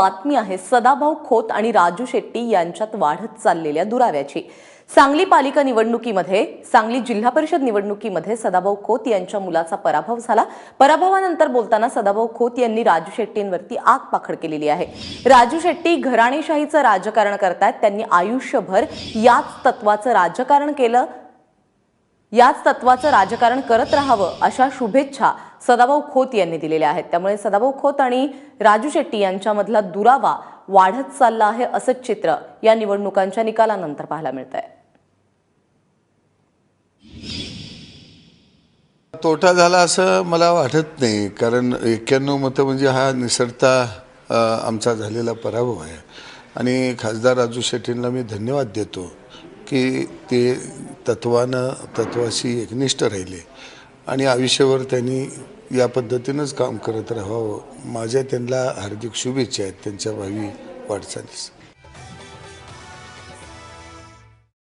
बातमी आहे सदाभाऊ खोत आणि राजू शेट्टी यांच्यात वाढत चाललेल्या दुराव्याची. सांगली पालिका निवडणुकीमध्ये सांगली जिल्हा परिषद निवडणुकीमध्ये सदाभाऊ खोत यांच्या मुलाचा पराभव झाला. पराभवानंतर बोलताना सदाभाऊ खोत यांनी राजू शेट्टींवरती आग पाखड केलेली आहे. राजू शेट्टी घराणेशाहीचं राजकारण करतायत त्यांनी आयुष्यभर याच तत्वाचं राजकारण केलं याच तत्वाचं राजकारण करत राहावं अशा शुभेच्छा सदाभाऊ खोत यांनी दिलेल्या आहेत. त्यामुळे सदाभाऊ खोत आणि राजू शेट्टी यांच्यामधला दुरावा वाढत चालला आहे असंच चित्र या निवडणुकांच्या निकालानंतर पाहायला मिळत आहे तोटा झाला असं मला वाटत नाही. कारण एक्क्याण्णव मतं म्हणजे हा निसरता आमचा झालेला पराभव आहे. आणि खासदार राजू शेट्टींना मी धन्यवाद देतो की ते तत्वानं तत्वाशी एकनिष्ठ राहिले. आणि आयुष्यभर त्यांनी या पद्धतीनंच काम करत राहावं. माझ्या त्यांना हार्दिक शुभेच्छा आहेत. त्यांच्या भावी वाटचालीस.